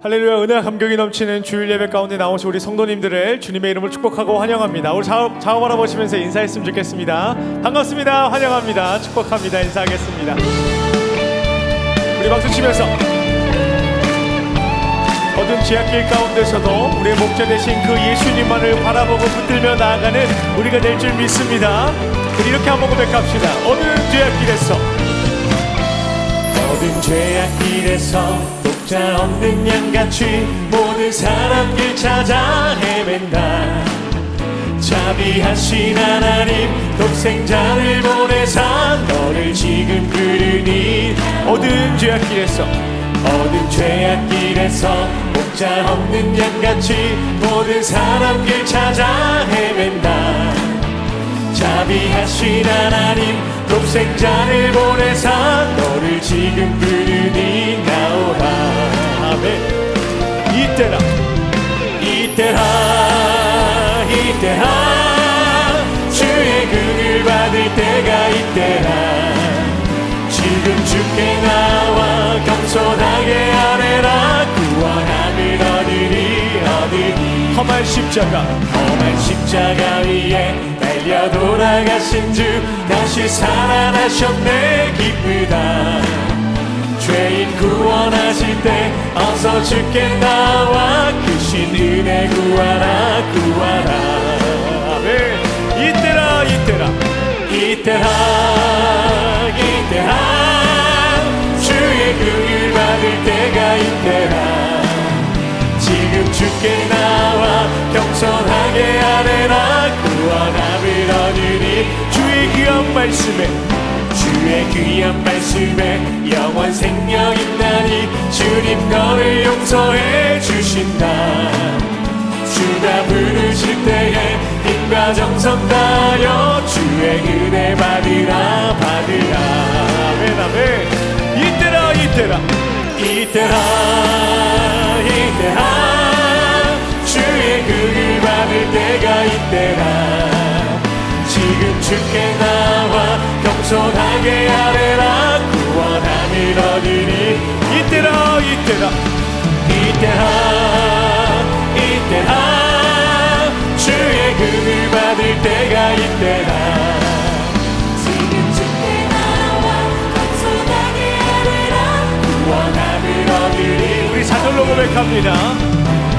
할렐루야 은혜와 감격이 넘치는 주일 예배 가운데 나오신 우리 성도님들을 주님의 이름을 축복하고 환영합니다. 우리 좌우, 좌우 바라보시면서 인사했으면 좋겠습니다. 반갑습니다. 환영합니다. 축복합니다. 인사하겠습니다. 우리 박수 치면서 어두운 지하길 가운데서도 우리의 목자 되신 그 예수님만을 바라보고 붙들며 나아가는 우리가 될 줄 믿습니다. 우리 이렇게 한번 고백합시다. 어두운 지하길에서 모든 죄악 길에서 독 자 없는 양같이 모든 사람 길 찾아 헤맨다 자비하신 하나님 독생자를 보내사 너를 지금 부르니 어두운 지하길에서 모든 죄악 길에서 독자 없는 양같이 모든 사람 길 찾아 헤맨다 자비하신 하나님 독생자를 보내사 너를 지금 부르니 나오라 아멘 이때라 이때라 이때라. 주의 긍을 받을 때가 이때라. 지금 주께 나와 겸손하게 아뢰라. 구원함을 얻으리 얻으리 험한 십자가 험한 십자가 위에 달려 돌아가신 주 다시 살아나셨네. 기쁘다 죄인 구원하실 때 어서 주께 나와 크신 은혜 구하라 구하라. 아멘. 이때라 이때라. 이때라 이때라. 주의 긍을 받을 때가 이때라. 지금 주께 나와 겸손하게 아뢰라 구원함을 얻으니 주의 귀한 말씀에 주의 귀한 말씀에 영원 생명 있나니 주님 너를 용서해 주신다. 주가 부르실 때에 힘과 정성 다하여 주의 은혜 받으라 받으라. 아멘 아멘. 이때라 이때라. 이때라 이때라. 주의 긍을 받을 때가 이때라. 지금 주께 나와 겸손하게 아뢰라. 구원함을 얻으니 이때라 이때라. 이때라 이때라. 주의 긍을 받을 때가 이때라. 사절로 고백합니다.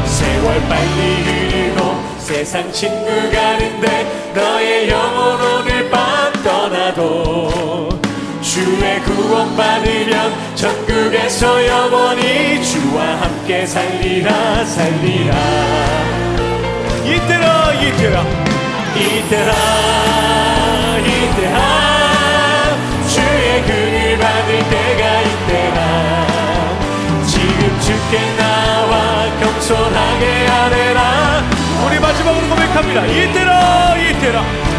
세월 빨리 흐르고 세상 친구 가는데 너의 영혼 오늘 밤 떠나도 주의 구원 받으면 천국에서 영원히 주와 함께 살리라 살리라. 이때라 이때라 이때라 이때라 주의 긍을 받을 때가 이때라. 지금 주께 나와 겸손하게 아뢰라. 우리 마지막으로 고백합니다. 이때라 이때라 이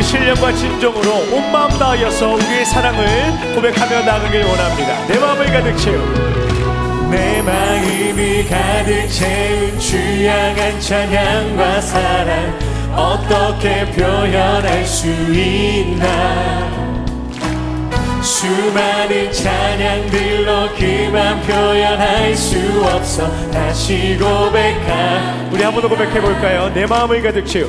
우리 신령과 진정으로 온 마음 다하여서 우리의 사랑을 고백하며 나가길 원합니다. 내 마음을 가득 채우 내 마음을 가득 채운 주양한 찬양과 사랑 어떻게 표현할 수 있나? 수많은 찬양들로 그만 표현할 수 없어 다시 고백한 우리 한 번 더 고백해 볼까요? 내 마음을 가득 채우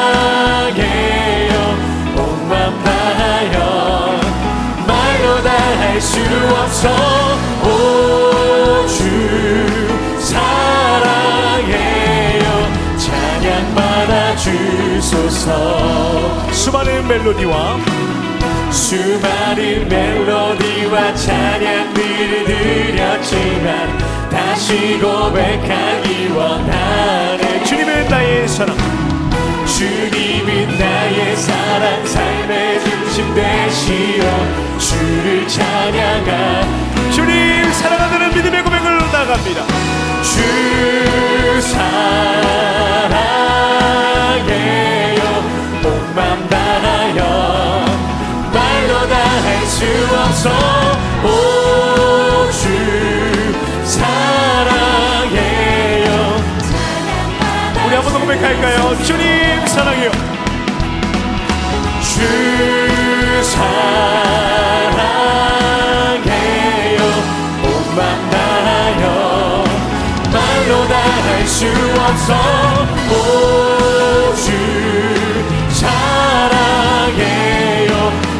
수많은 멜로디와 수많은 멜로디와 찬양들을 드렸지만 다시 고백하기 원하네. 주님은 나의 사랑. 주님은 나의 사랑. 삶의 중심 되시어 주를 찬양하 주님 사랑한다는 믿음의 고백을 나갑니다. 주 사랑해요. 온맘 다하여 말로 다 할 수 없어. 오주 사랑해요. 우리 한 번 더 고백할까요? 주님 사랑해요 없어 오주 사랑해요.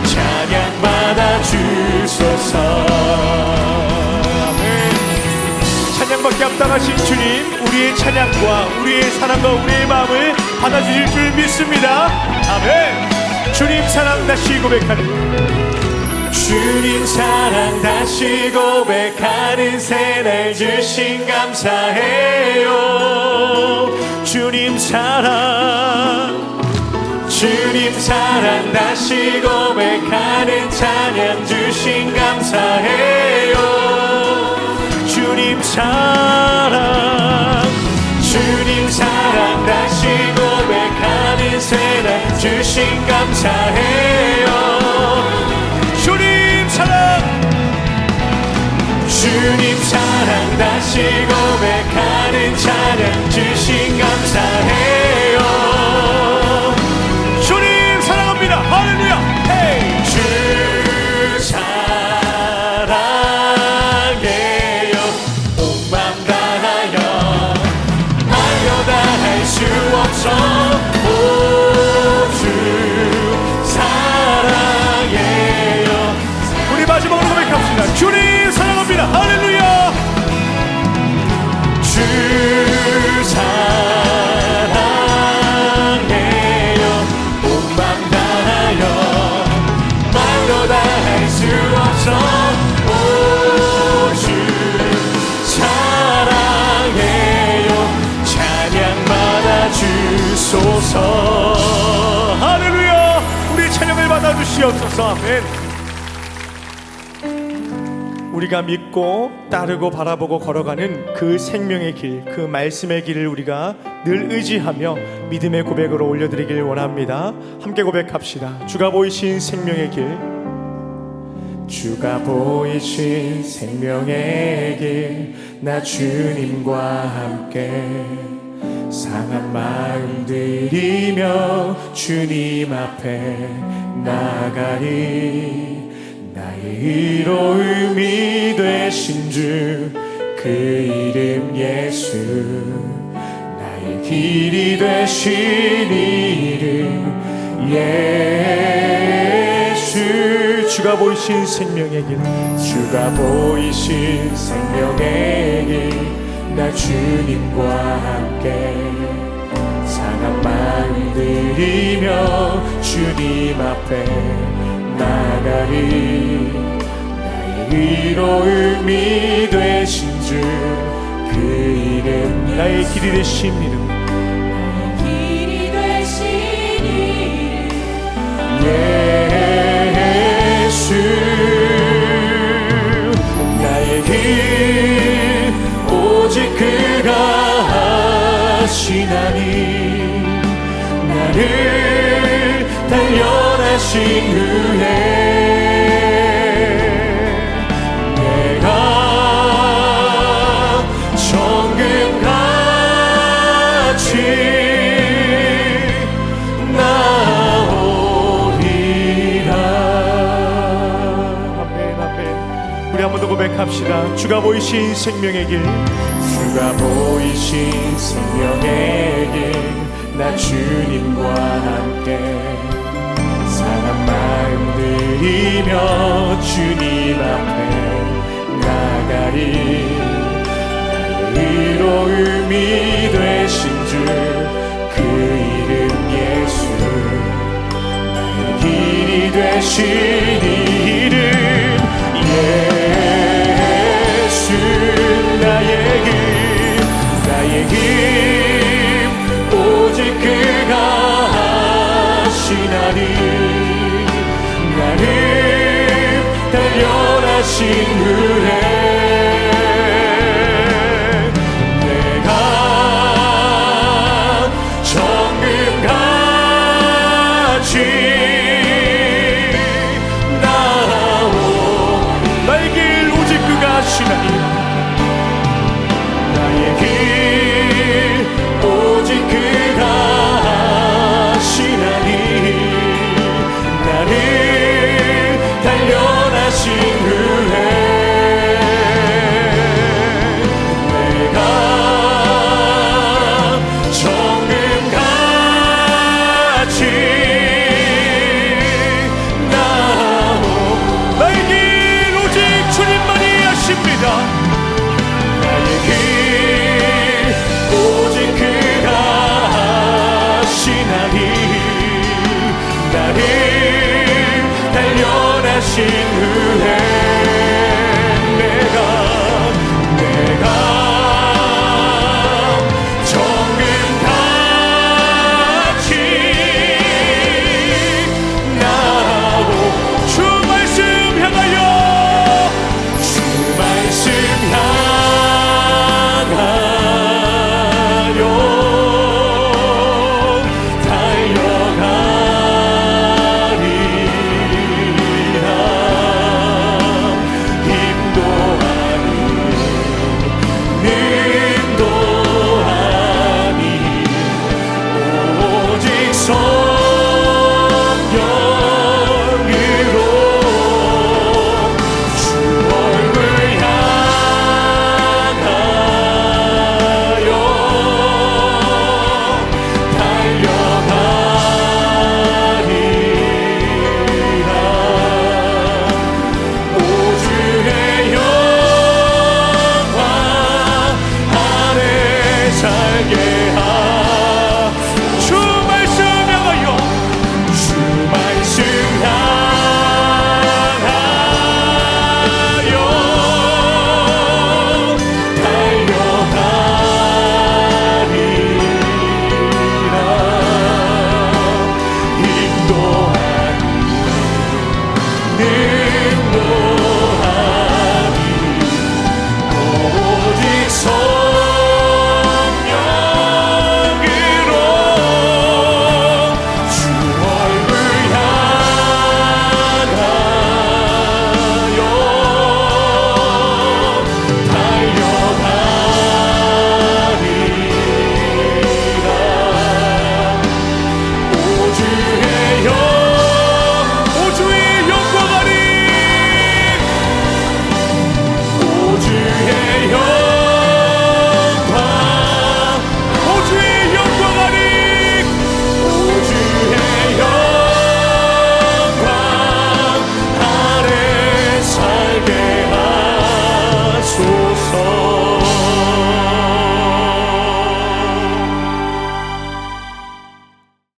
찬양 받아 주소서. 아멘. 찬양밖에 합당하신 주님 우리의 찬양과 우리의 사랑과 우리의 마음을 받아주실 줄 믿습니다. 아멘. 주님 사랑 다시 고백하는 주님 사랑 다시 고백하는 새날 주신 감사해요. 주님 사랑 주님 사랑 다시 고백하는 찬양 주신 감사해요. 주님 사랑 주님 사랑 다시 고백하는 새날 주신 감사해요 주님 사랑 다시 고백하는 찬양 주신 감사해 주시옵소서 아멘 우리가 믿고 따르고 바라보고 걸어가는 그 생명의 길, 그 말씀의 길을 우리가 늘 의지하며 믿음의 고백으로 올려드리길 원합니다. 함께 고백합시다. 주가 보이신 생명의 길, 주가 보이신 생명의 길 나 주님과 함께 상한 마음 들이며 주님 앞에 나가리. 나의 의로움이 되신 주 그 이름 예수. 나의 길이 되신 이름 예수. 주가 보이신 생명의 길, 주가 보이신 생명의 길 나 주님과 함께 상한 마음 들이며 주님 앞에 나가리. 나의 의로움이 되신 주 그 이름 나의 길이 되신 이름, 나를 단련하신 후에 내가 정금같이 나오리라 아멘, 아멘. 우리 한 번 더 고백합시다. 주가 보이신 생명의 길, 주가 보이신 생명의 길 나 주님과 함께 사랑 마음 들이며 주님 앞에 나가리. 나의 의로움이 되신 주 그 이름 예수 나의 길이 이 단련하신 후에 단련